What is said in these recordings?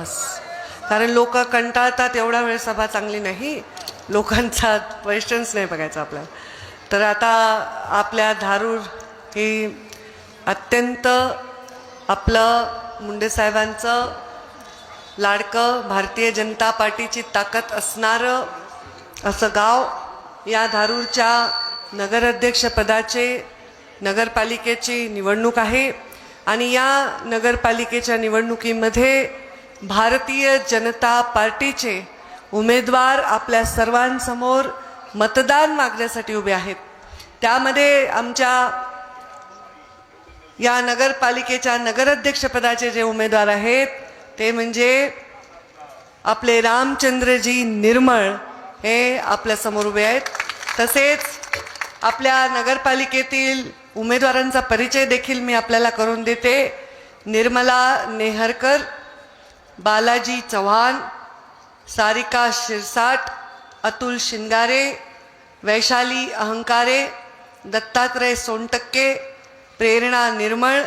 बस. कारण लोक कंटाळतात एवढा वेळ सभा चांगली नाही. लोकांचा क्वेश्चन्स नाही बघायचा आपल्याला. तर आता आपल्या धारूर ही अत्यंत आपलं मुंडेसाहेबांचं लाडकं भारतीय जनता पार्टीची ताकद असणारं असं गाव या धारूरच्या नगराध्यक्षपदाचे नगरपालिकेची निवडणूक आहे. आणि या नगरपालिकेच्या निवडणुकीमध्ये भारतीय जनता पार्टीचे उमेदवार आपल्या सर्वांसमोर मतदान मागण्यासाठी उभे आहेत. त्यामध्ये आमच्या या नगरपालिकेच्या नगराध्यक्षपदाचे जे उमेदवार आहेत ते म्हणजे आपले रामचंद्रजी निर्मळ हे आपल्यासमोर उभे आहेत. तसेच आपल्या नगरपालिकेतील उमेदवारांचा परिचय देखील मी आपल्याला करून देते. निर्मला नेहरकर बालाजी चव्हाण सारिका शिरसाट अतुल शिंगारे वैशाली अहंकारे दत्तात्रय सोनटक्के प्रेरणा निर्मळ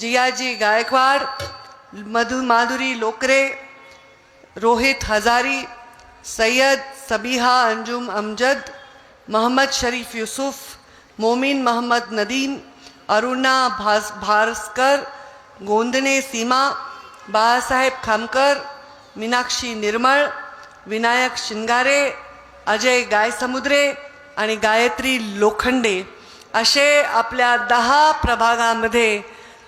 जियाजी गायकवाड मधु माधुरी लोकरे रोहित हजारी सय्यद सबिहा अंजुम अमजद मोहम्मद शरीफ युसुफ मोमीन मोहम्मद नदीम अरुणा भास भास्कर गोंदने सीमा बाळासाहेब खामकर मीनाक्षी निर्मळ विनायक शिंगारे अजय गायसमुद्रे आणि गायत्री लोखंडे असे आपल्या दहा प्रभागामध्ये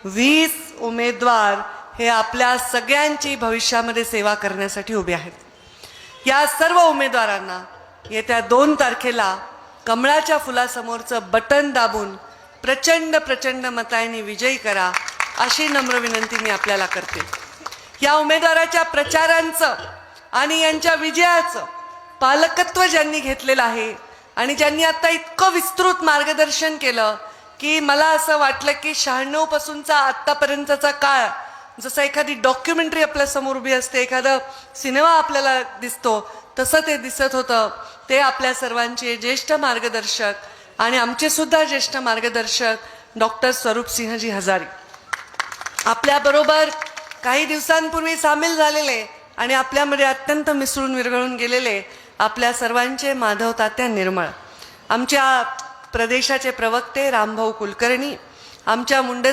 वीस उमेदवार हे आपल्या सगळ्यांची भविष्यामध्ये सेवा करण्यासाठी उभे आहेत. या सर्व उमेदवारांना येत्या दोन तारखेला कमळाच्या फुलासमोरचं बटन दाबून प्रचंड प्रचंड मतांनी विजयी करा अशी नम्र विनंती मी आपल्याला करते. या उमेदवाराच्या प्रचारांचं आणि यांच्या विजयाचं पालकत्व ज्यांनी घेतलेलं आहे आणि ज्यांनी आता इतकं विस्तृत मार्गदर्शन केलं की मला असं वाटलं की शहाण्णवपासूनचा आत्तापर्यंतचा काळ जसं एखादी डॉक्युमेंटरी आपल्यासमोर उभी असते एखादा सिनेमा आपल्याला दिसतो तसं ते दिसत होतं. ते आपल्या सर्वांचे ज्येष्ठ मार्गदर्शक आणि आमचे सुद्धा ज्येष्ठ मार्गदर्शक डॉक्टर स्वरूप सिंहजी हजारी. आपल्याबरोबर काही दिवसांपूर्वी सामील झालेले आणि आपल्यामध्ये अत्यंत मिसळून विरघळून गेलेले आपल्या सर्वांचे माधव तात्या निर्मळ. आमच्या प्रदेशाचे प्रवक्ते रामभाऊ कुलकर्णी आमच्या मुंडे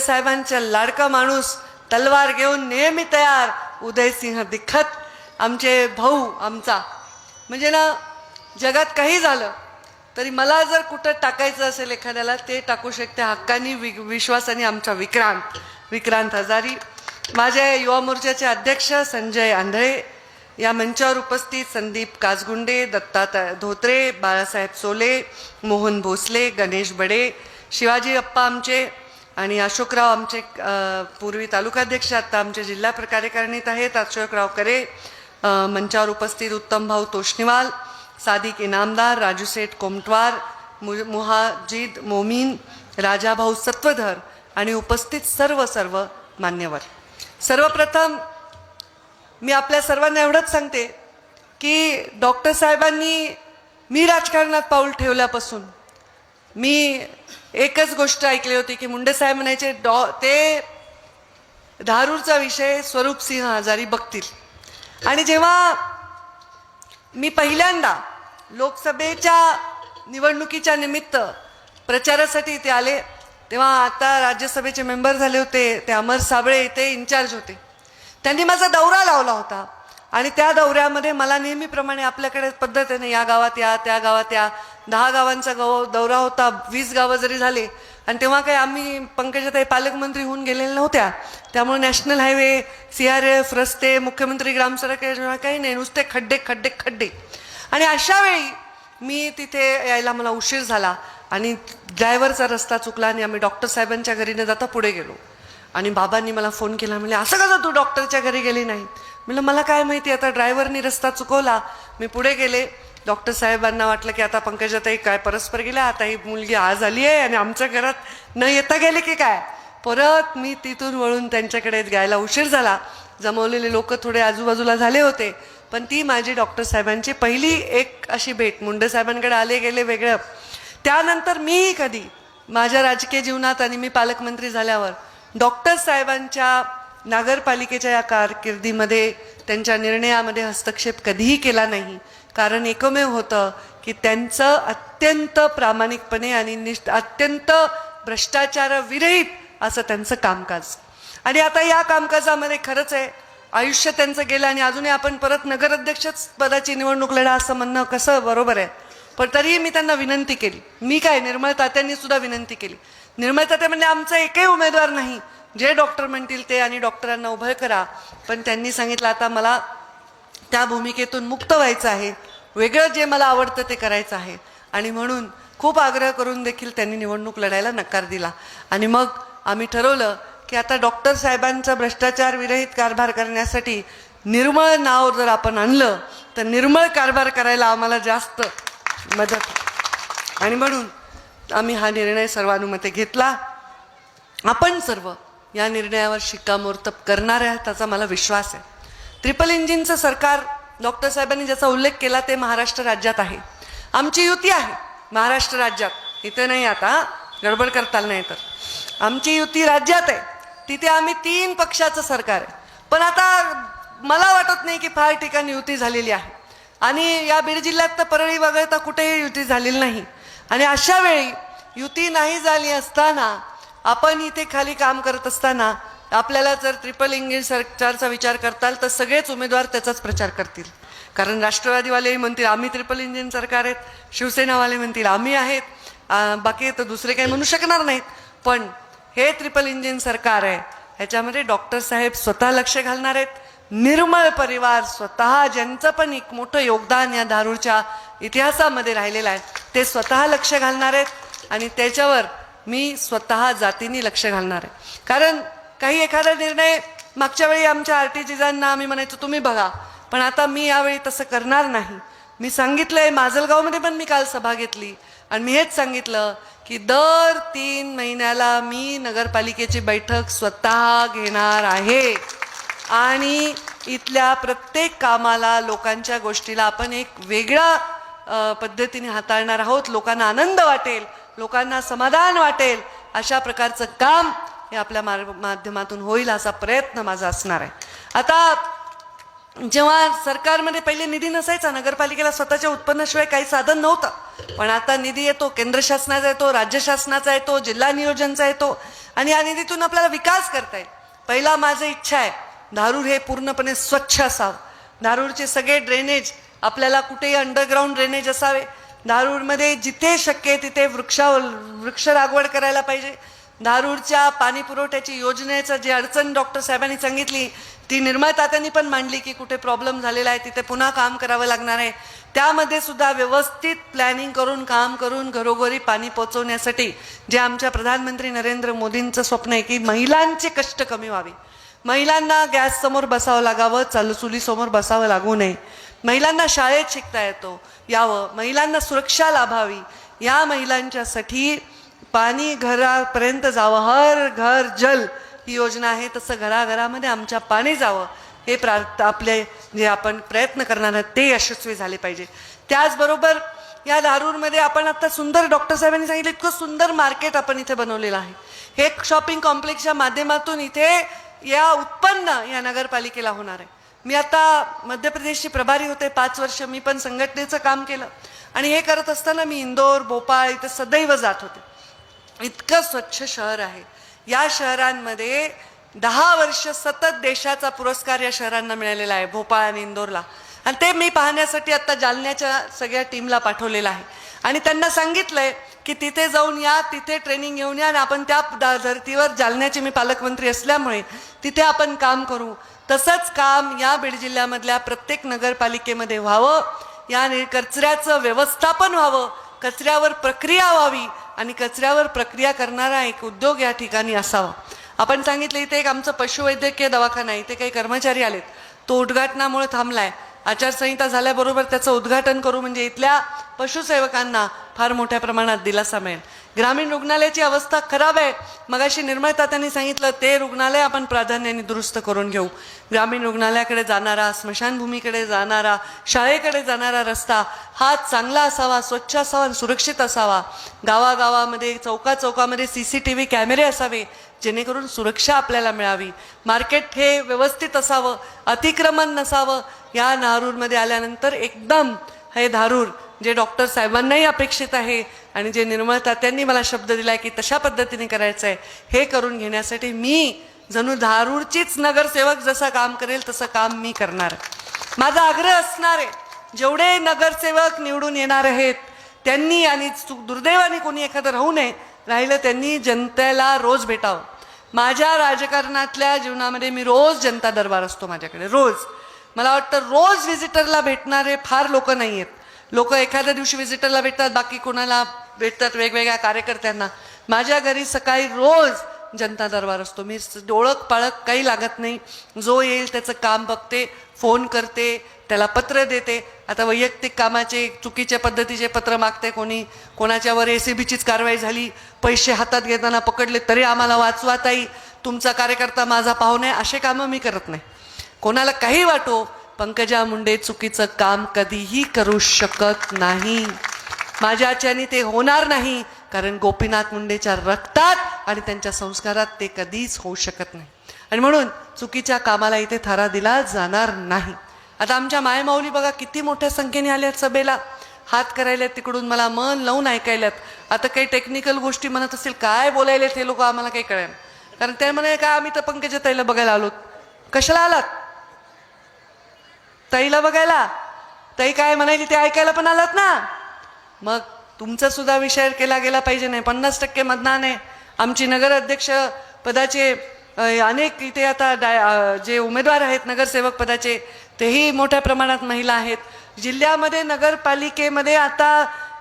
लाडका माणूस तलवार घेऊन नेहमी तयार उदयसिंह दिख्खत आमचे भाऊ आमचा. म्हणजे ना जगात काही झालं तरी मला जर कुठं टाकायचं असेल एखाद्याला ते टाकू शकते हक्कानी वि विश्वासाने आमचा विक्रांत. विक्रांत हजारी. माझ्या युवा मोर्चाचे अध्यक्ष संजय आंधळे या मंचावर उपस्थित संदीप काजगुंडे दत्ताता धोत्रे बाळासाहेब सोले मोहन भोसले गणेश बडे शिवाजी अप्पा आमचे आणि अशोकराव आमचे पूर्वी तालुकाध्यक्ष आत्ता आमचे जिल्हा प्र- कार्यकारिणीत आहेत अशोकराव करे मंचावर उपस्थित उत्तम भाऊ तोष्णीवाल सादिक इनामदार राजूसेठ कोमटवार मु मुहाजीद मोमीन राजाभाऊ सत्वधर आणि उपस्थित सर्व सर्व मान्यवर. सर्वप्रथम मी आपल्या सर्वांना एवढंच सांगते की डॉक्टर साहेबांनी मी राजकारणात पाऊल ठेवल्यापासून मी एकच गोष्ट ऐकली होती की मुंडे साहेब म्हणायचे डॉ ते धारूरचा विषय स्वरूप सिंह आजारी बघतील. आणि जेव्हा मी पहिल्यांदा लोकसभेच्या निवडणुकीच्या निमित्त प्रचारासाठी इथे आले तेव्हा आता राज्यसभेचे मेंबर झाले होते ते अमर साबळे ते इन्चार्ज होते. त्यांनी माझा दौरा लावला होता. आणि त्या दौऱ्यामध्ये मला नेहमीप्रमाणे आपल्याकडे पद्धत आहे ना या गावात या त्या गावात या. दहा गावांचा गाव दौरा होता वीस गावं जरी झाले आणि तेव्हा काही आम्ही पंकजाताई पालकमंत्री होऊन गेलेल्या नव्हत्या. त्यामुळे national highway C R F रस्ते मुख्यमंत्री ग्रामसडक योजना काही नाही नुसते खड्डे खड्डे खड्डे. आणि अशा वेळी मी तिथे यायला मला उशीर झाला. आणि ड्रायव्हरचा रस्ता चुकला आणि आम्ही डॉक्टर साहेबांच्या घरी न जाता पुढे गेलो. आणि बाबांनी मला फोन केला म्हणजे असं कसं तू डॉक्टरच्या घरी गेली नाही? म्हणलं मला काय माहिती आता ड्रायव्हरनी रस्ता चुकवला. मी पुढे गेले. डॉक्टर साहेबांना वाटलं की आता पंकजाताई काय परस्पर गेल्या आता ही मुलगी आज आली आहे आणि आमच्या घरात न येता गेले की काय? परत मी तिथून वळून त्यांच्याकडे गायला उशीर झाला. जमवलेले लोक थोडे आजूबाजूला झाले होते पण ती माझी डॉक्टर साहेबांची पहिली एक अशी भेट. मुंडे साहेबांकडे आले गेले वेगळं. त्यानंतर मी कधी माझ्या राजकीय जीवनात आणि मी पालकमंत्री झाल्यावर डॉक्टर साहेबांच्या नगरपालिकेच्या या कारकिर्दीमध्ये त्यांच्या निर्णयामध्ये हस्तक्षेप कधीही केला नाही. कारण एकमेव होतं की त्यांचं अत्यंत प्रामाणिकपणे आणि निष्ठ अत्यंत भ्रष्टाचारविरहित असं त्यांचं कामकाज. आणि आता या कामकाजामध्ये खरंच आहे आयुष्य त्यांचं गेलं आणि अजूनही आपण परत नगराध्यक्षच पदाची निवडणूक लढा असं म्हणणं कसं बरोबर आहे? पण तरीही मी त्यांना विनंती केली. मी काय? निर्मळ तात्यांनी सुद्धा विनंती केली. निर्मळ तात्या म्हणजे आमचा एकही उमेदवार नाही. जे डॉक्टर म्हणतील ते आणि डॉक्टरांना उभं करा. पण त्यांनी सांगितलं आता मला त्या भूमिकेतून मुक्त व्हायचं आहे. वेगळं जे मला आवडतं ते करायचं आहे. आणि म्हणून खूप आग्रह करून देखील त्यांनी निवडणूक लढायला नकार दिला. आणि मग आम्ही ठरवलं की आता डॉक्टर साहेबांचा भ्रष्टाचार विरहित कारभार करण्यासाठी निर्मळ नाव जर आपण आणलं तर निर्मळ कारभार करायला आम्हाला जास्त मदत. आणि म्हणून आम्ही हा निर्णय सर्वानुमते घेतला. आपण सर्व या निर्णयावर शिक्कामोर्तब करणार आहे त्याचा मला विश्वास आहे. ट्रिपल इंजिनचं सरकार डॉक्टर साहेबांनी ज्याचा उल्लेख केला ते महाराष्ट्र राज्यात आहे. आमची युती आहे महाराष्ट्र राज्यात. इथे नाही आता गडबड करता नाही तर. आमची युती राज्यात आहे. तिथे आम्ही तीन पक्षाचं सरकार आहे. पण आता मला वाटत नाही की फार ठिकाणी युती झालेली आहे. आणि या बीड जिल्ह्यात तर परळी वगळता कुठेही युती झालेली नाही. आणि अशा वेळी युती नाही झाली असताना आपण इथे खाली काम करत असताना आपल्याला जर ट्रिपल इंजिन सरकारचा विचार करताल तर सगळेच उमेदवार त्याचाच प्रचार करतील. कारण राष्ट्रवादीवालेही म्हणतील आम्ही ट्रिपल इंजिन सरकार आहेत शिवसेनावाले म्हणतील आम्ही आहेत बाकी तर दुसरे काही म्हणू शकणार नाहीत. पण हे ट्रिपल इंजिन सरकार आहे ह्याच्यामध्ये डॉक्टर साहेब स्वतः लक्ष घालणार आहेत निर्मळ परिवार स्वतः ज्यांचं पण एक मोठं योगदान या दारूच्या इतिहासामध्ये राहिलेलं आहे ते स्वतः लक्ष घालणार आहेत आणि त्याच्यावर मी स्वतः जातीने लक्ष घालणार आहे. कारण काही एखादा निर्णय मागच्या वेळी आमच्या आर टी जिजांना आम्ही म्हणायचो तुम्ही बघा पण आता मी यावेळी तसं करणार नाही. मी सांगितलं आहे माजलगावमध्ये पण मी काल सभा घेतली आणि मी हेच सांगितलं की दर तीन महिन्याला मी नगरपालिकेची बैठक स्वतः घेणार आहे. आणि इथल्या प्रत्येक कामाला लोकांच्या गोष्टीला आपण एक वेगळ्या पद्धतीने हाताळणार आहोत. लोकांना आनंद वाटेल लोकांना समाधान वाटेल अशा प्रकारचं काम हे आपल्या मार माध्यमातून होईल असा प्रयत्न माझा असणार आहे. आता जेव्हा सरकारमध्ये पहिले निधी नसायचा नगरपालिकेला स्वतःच्या उत्पन्नाशिवाय काही साधन नव्हतं. पण आता निधी येतो केंद्र शासनाचा येतो राज्य शासनाचा येतो जिल्हा नियोजनचा येतो आणि या निधीतून आपल्याला विकास करता येईल. पहिला माझं इच्छा आहे धारूर हे पूर्णपणे स्वच्छ असावं. धारूरचे सगळे ड्रेनेज आपल्याला कुठेही अंडरग्राऊंड ड्रेनेज असावे. धारूरमध्ये जिथे शक्य तिथे वृक्षा वृक्ष लागवड करायला पाहिजे. धारूरच्या पाणी पुरवठ्याची योजनेचं जे अडचण डॉक्टर साहेबांनी सांगितली ती निर्मातात्यांनी पण मांडली की कुठे प्रॉब्लेम झालेला आहे तिथे पुन्हा काम करावं लागणार आहे. त्यामध्ये सुद्धा व्यवस्थित प्लॅनिंग करून काम करून घरोघरी पाणी पोचवण्यासाठी जे आमच्या प्रधानमंत्री नरेंद्र मोदींचं स्वप्न आहे की महिलांचे कष्ट कमी व्हावे. महिलांना गॅस समोर बसावं लागावं चालू चुलीसमोर बसावं लागू नये. महिलांना शाळेत शिकता येतो. यावं. महिलांना सुरक्षा लाभावी. या महिलांच्यासाठी पाणी घरापर्यंत जावं. हर घर जल ही योजना आहे. तसं घराघरामध्ये आमच्या पाणी जावं. हे प्रार्थ आपले जे आपण प्रयत्न करणार आहोत ते यशस्वी झाले पाहिजे. त्याचबरोबर या दारूरमध्ये आपण आता सुंदर डॉक्टर साहेबांनी सांगितलं इतकं सुंदर मार्केट आपण इथे बनवलेलं आहे. हे शॉपिंग कॉम्प्लेक्सच्या माध्यमातून इथे या उत्पन्न या नगरपालिकेला होणार आहे. मी आता मध्य प्रदेशची प्रभारी होते पाच वर्ष. मी पण संघटनेचं काम केलं. आणि हे करत असताना मी इंदोर भोपाळ इथं सदैव जात होते. इतकं स्वच्छ शहर आहे. या शहरांमध्ये दहा वर्ष सतत देशाचा पुरस्कार या शहरांना मिळालेला आहे भोपाळ आणि इंदोरला. आणि ते मी पाहण्यासाठी आता जालन्याच्या सगळ्या टीमला पाठवलेलं आहे. आणि त्यांना सांगितलंय की तिथे जाऊन या तिथे ट्रेनिंग घेऊन या आणि आपण त्या दा- धर्तीवर जालन्याचे मी पालकमंत्री असल्यामुळे तिथे आपण काम करू. तसंच काम या बीड जिल्ह्यामधल्या प्रत्येक नगरपालिकेमध्ये व्हावं. या कचऱ्याचं व्यवस्थापन व्हावं. कचऱ्यावर प्रक्रिया व्हावी आणि कचऱ्यावर प्रक्रिया करणारा एक उद्योग या ठिकाणी असावा. आपण सांगितलं इथे एक आमचं पशुवैद्यकीय दवाखाना आहे. इथे काही कर्मचारी आलेत. तो उद्घाटनामुळे थांबलाय. आचारसंहिता झाल्याबरोबर त्याचं उद्घाटन करू म्हणजे इथल्या पशुसेवकांना फार मोठ्या प्रमाणात दिलासा मिळेल. ग्रामीण रुग्णालयाची अवस्था खराब आहे. मगाशी निर्मळता त्यांनी सांगितलं ते रुग्णालय आपण प्राधान्याने दुरुस्त करून घेऊ. ग्रामीण रुग्णालयाकडे जाणारा स्मशानभूमीकडे जाणारा शाळेकडे जाणारा रस्ता हा चांगला असावा स्वच्छ असावा आणि सुरक्षित असावा. गावागावामध्ये चौका चौकामध्ये सी सी टी व्ही कॅमेरे असावे. जेणेकरून सुरक्षा आपल्याला मिळावी. मार्केट हे व्यवस्थित असावं अतिक्रमण नसावं या नारूरमध्ये आल्यानंतर एकदम हे धारूर जे डॉक्टर साहेबांनाही अपेक्षित आहे आणि जे निर्मळ तात्यांनी मला शब्द दिलाय की तशा पद्धतीने करायचं आहे हे करून घेण्यासाठी मी जणू धारूरचीच नगरसेवक जसं काम करेल तसं काम मी करणार. माझा आग्रह असणार आहे जेवढे नगरसेवक निवडून येणार आहेत त्यांनी आणि दुर्दैवाने कोणी एखादं राहू नये राहिलं त्यांनी जनतेला रोज भेटावं. माझ्या राजकारणातल्या जीवनामध्ये मी रोज जनता दरबार असतो माझ्याकडे रोज. मला वाटतं रोज व्हिजिटरला भेटणारे फार लोक नाही आहेत लोक एखाद्या दिवशी व्हिजिटरला भेटतात बाकी कोणाला भेटतात वेगवेगळ्या कार्यकर्त्यांना. माझ्या घरी सकाळी रोज जनता दरबार असतो. मी ओळख पाळख काही लागत नाही. जो येईल त्याचं काम बघते फोन करते त्याला पत्र देते. आता वैयक्तिक कामाचे चुकीच्या पद्धतीचे पत्र मागते कोणी. कोणाच्यावर ए सी बीचीच कारवाई झाली पैसे हातात घेताना पकडले तरी आम्हाला वाचवा ताई. तुमचा कार्यकर्ता माझा पाहुणे असे कामं मी करत नाही. कोणाला काही वाटो पंकजा मुंडे चुकीचं काम कधीही करू शकत नाही. माझ्याच्याने ते होणार नाही. कारण गोपीनाथ मुंडेच्या रक्तात आणि त्यांच्या संस्कारात ते कधीच होऊ शकत नाही. आणि म्हणून चुकीच्या कामाला इथे थारा दिला जाणार नाही. आता आमच्या मायमाऊली बघा किती मोठ्या संख्येने आल्यात सभेला. हात करायला तिकडून मला मन लावून ऐकायल्यात आता काही टेक्निकल गोष्टी म्हणत असतील काय बोलायले हे लोक आम्हाला काही कळेल कारण ते म्हणे काय आम्ही तर पंकजा ताईला बघायला आलोत कशाला आलात? ताईला बघायला. ताई काय म्हणायली ते ऐकायला पण आलात ना. मग तुमचा सुद्धा विचार केला गेला पाहिजे नाही. पन्नास टक्के मतदान आहे. आमची नगराध्यक्ष पदाचे अनेक इथे आता डाय जे उमेदवार आहेत नगरसेवक पदाचे तेही मोठ्या प्रमाणात महिला आहेत. जिल्ह्यामध्ये नगरपालिकेमध्ये आता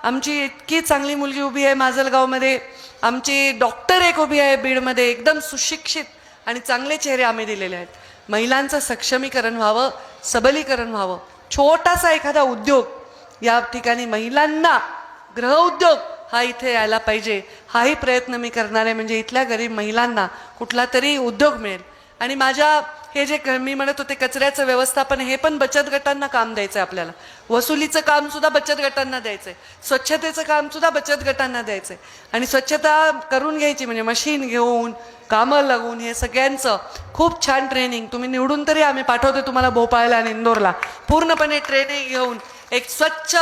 आमची इतकी चांगली मुलगी उभी आहे माजलगावमध्ये. आमची डॉक्टर एक उभी आहे बीडमध्ये एकदम सुशिक्षित आणि चांगले चेहरे आम्ही दिलेले आहेत. महिलांचं सक्षमीकरण व्हावं सबलीकरण व्हावं. छोटासा एखादा उद्योग या ठिकाणी महिलांना गृहउद्योग हा इथे यायला पाहिजे. हाही प्रयत्न मी करणार आहे. म्हणजे इथल्या गरीब महिलांना कुठला तरी उद्योग मिळेल. आणि माझ्या हे जे मी म्हणत होते कचऱ्याचं व्यवस्थापन हे पण बचत गटांना काम द्यायचं आहे आपल्याला. वसुलीचं काम सुद्धा बचत गटांना द्यायचं आहे स्वच्छतेचं काम सुद्धा बचत गटांना द्यायचं आहे आणि स्वच्छता करून घ्यायची म्हणजे मशीन घेऊन कामं लागून हे सगळ्यांचं खूप छान ट्रेनिंग. तुम्ही निवडून तरी आम्ही पाठवते तुम्हाला भोपाळला आणि इंदोरला. पूर्णपणे ट्रेनिंग घेऊन एक स्वच्छ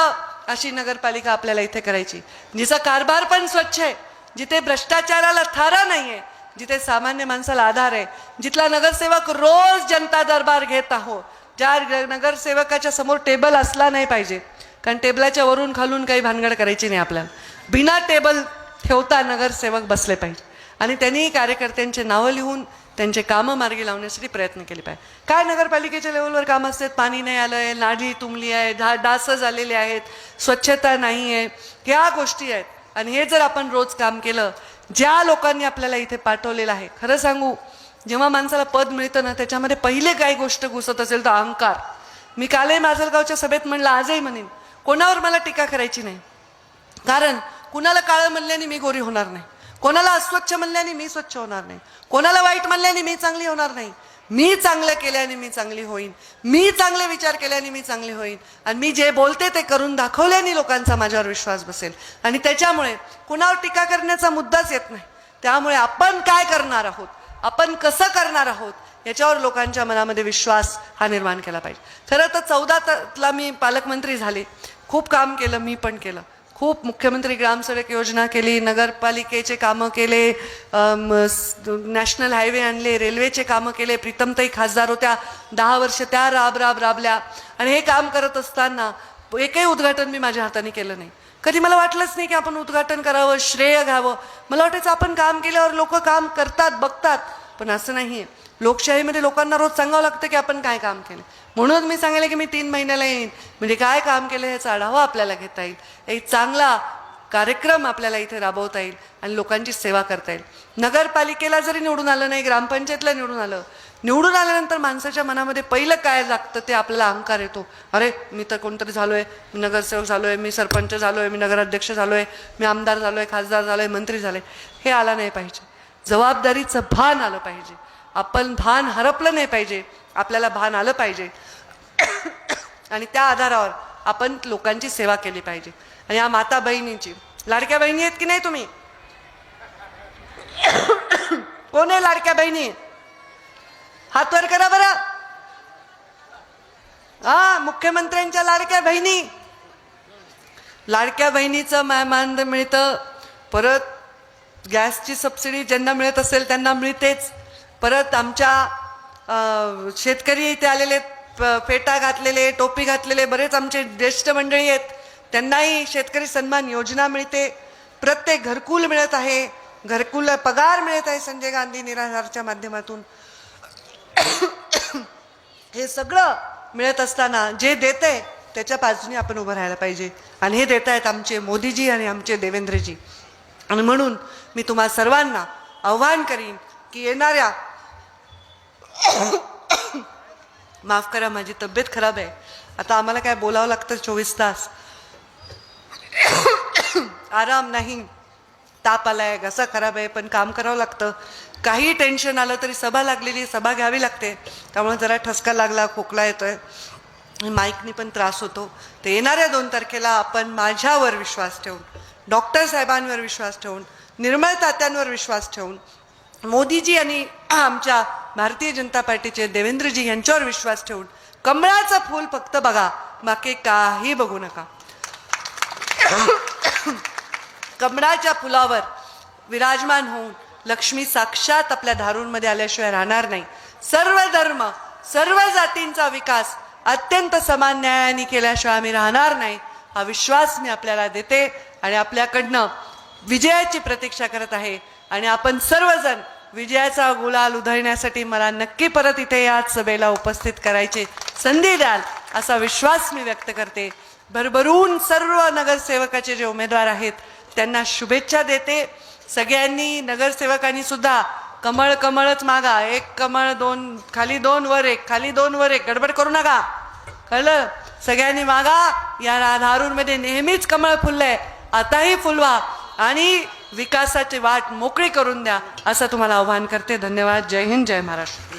अशी नगरपालिका आपल्याला इथे करायची. जिचा कारभार पण स्वच्छ आहे जिथे भ्रष्टाचाराला थारा नाही आहे जिथे सामान्य माणसाला आधार आहे जिथला नगरसेवक रोज जनता दरबार घेत आहो ज्या नगरसेवकाच्या समोर टेबल असला नाही पाहिजे कारण टेबलाच्या वरून खालून काही भानगड करायची नाही आपल्याला. बिना टेबल ठेवता नगरसेवक बसले पाहिजे. आणि त्यांनी कार्यकर्त्यांचे नावं लिहून त्यांचे कामं मार्गी लावण्यासाठी प्रयत्न केले पाहिजे. काय नगरपालिकेच्या लेवलवर कामं असतात पाणी नाही आलं आहे नाली तुंबली आहे ढा डास झालेले आहेत स्वच्छता नाही आहे. ह्या गोष्टी आहेत. आणि हे जर आपण रोज काम केलं ज्या लोकांनी आपल्याला इथे पाठवलेलं आहे खरं सांगू जेव्हा माणसाला पद मिळतं ना त्याच्यामध्ये पहिले काही गोष्ट घुसत असेल तर अहंकार. मी कालही माजलगावच्या सभेत म्हणलं आजही म्हणेन कोणावर मला टीका करायची नाही. कारण कुणाला काळं म्हणल्याने मी गोरी होणार नाही. कोणाला अस्वच्छ म्हणल्याने मी स्वच्छ होणार नाही. कोणाला वाईट म्हणल्याने मी चांगली होणार नाही. मी चांगलं केल्याने मी चांगली होईन. मी चांगले विचार केल्याने मी चांगली होईन. आणि मी जे बोलते ते करून दाखवल्याने लोकांचा माझ्यावर विश्वास बसेल. आणि त्याच्यामुळे कुणावर टीका करण्याचा मुद्दाच येत नाही. त्यामुळे आपण काय करणार आहोत? आपण कसं करणार आहोत? याच्यावर लोकांच्या मनामध्ये विश्वास हा निर्माण केला पाहिजे. खरं तर चौदा तला मी पालकमंत्री झाले. खूप काम केलं मी पण केलं. खूप मुख्यमंत्री ग्रामसडक योजना केली नगरपालिकेचे कामं केले नॅशनल हायवे आणले रेल्वेचे कामं केले प्रीतमताई खासदार होत्या दहा वर्ष त्या राब राब राबल्या. आणि हे काम करत असताना एकही उद्घाटन मी माझ्या हाताने केलं नाही. कधी मला वाटलंच नाही की आपण उद्घाटन करावं श्रेय घ्यावं. मला वाटायचं आपण काम केल्यावर लोक काम करतात बघतात पण असं नाही आहे लोकशाहीमध्ये लोकांना रोज सांगावं लागतं की आपण काय काम केलं. म्हणूनच मी सांगितलं की मी तीन महिन्याला येईन. म्हणजे काय काम केलं याचा आढावा आपल्याला घेता येईल. एक चांगला कार्यक्रम आपल्याला इथे राबवता येईल आणि लोकांची सेवा करता येईल. नगरपालिकेला जरी निवडून आलं नाही ग्रामपंचायतला निवडून आलं निवडून आल्यानंतर माणसाच्या मनामध्ये पहिलं काय लागतं ते आपल्याला अहंकार येतो. अरे मी तर कोणतरी झालो आहे मी नगरसेवक झालो आहे मी सरपंच झालो आहे मी नगराध्यक्ष झालो आहे मी आमदार झालो आहे खासदार झालो आहे मंत्री झालोय. हे आला नाही पाहिजे. जबाबदारीचं भान आलं पाहिजे. आपण भान हरपलं नाही पाहिजे. आपल्याला भान आलं पाहिजे. आणि त्या आधारावर आपण लोकांची सेवा केली पाहिजे. आणि या माता बहिणींची. लाडक्या बहिणी आहेत की नाही तुम्ही? कोण आहे लाडक्या बहिणी? हातवर करा बरं. हा मुख्यमंत्र्यांच्या लाडक्या बहिणी. लाडक्या बहिणीचं मा- मिळतं. परत गॅसची सबसिडी ज्यांना मिळत असेल त्यांना मिळतेच. परत आमच्या शेतकरी इथे आलेले प- फेटा घातलेले टोपी घातलेले बरेच आमचे ज्येष्ठ मंडळी आहेत. त्यांनाही शेतकरी सन्मान योजना मिळते. प्रत्येक घरकुल मिळत आहे. घरकुल पगार मिळत आहे संजय गांधी निराधारच्या माध्यमातून. हे सगळं मिळत असताना जे देते त्याच्या बाजूने आपण उभं राहायला पाहिजे. आणि हे देत आहेत आमचे मोदीजी आणि आमचे देवेंद्रजी. आणि म्हणून मी तुम्हा सर्वांना आव्हान करीन की येणाऱ्या माफ करा माझी तब्येत खराब आहे. आता आम्हाला काय बोलावं लागतं चोवीस तास? आराम नाही. ताप आलाय घसा खराब आहे पण काम करावं लागतं. काही टेन्शन आलं तरी सभा लागलेली सभा घ्यावी लागते. त्यामुळे जरा ठसका लागला खोकला येतोय. माईकनी पण त्रास होतो. तर येणाऱ्या दोन तारखेला आपण माझ्यावर विश्वास ठेवून डॉक्टर साहेबांवर विश्वास ठेवून निर्मळ तात्यांवर विश्वास ठेवून मोदीजी आणि आमच्या भारतीय जनता पार्टीचे देवेंद्रजी यांच्यावर विश्वास ठेवून कमळाचं फूल फक्त बघा बाकी काही बघू नका. कमळाच्या फुलावर विराजमान होऊन लक्ष्मी साक्षात आपल्या धारूंमध्ये आल्याशिवाय राहणार नाही. सर्व धर्म सर्व जातींचा विकास अत्यंत समान न्यायाने केल्याशिवाय आम्ही राहणार नाही हा विश्वास मी आपल्याला देते आणि आपल्याकडनं विजयाची प्रतीक्षा करत आहे आणि आपण सर्वजण विजयाचा गुलाल उधळण्यासाठी मला नक्की परत इथे याच सभेला उपस्थित करायचे संधी द्याल असा विश्वास मी व्यक्त करते. भरभरून सर्व नगरसेवकाचे जे उमेदवार आहेत त्यांना शुभेच्छा देते. सगळ्यांनी नगरसेवकांनी सुद्धा कमळ कमळच मागा. एक कमळ दोन खाली दोन वर एक खाली दोन वर एक. गडबड करू नका. कळलं? सगळ्यांनी मागा. या धारूरमध्ये नेहमीच कमळ फुललंय. आताही फुलवा. आणि विकासाची वाट मोकळी करून द्या असं तुम्हाला आव्हान करते. धन्यवाद. जय हिंद जय महाराष्ट्र.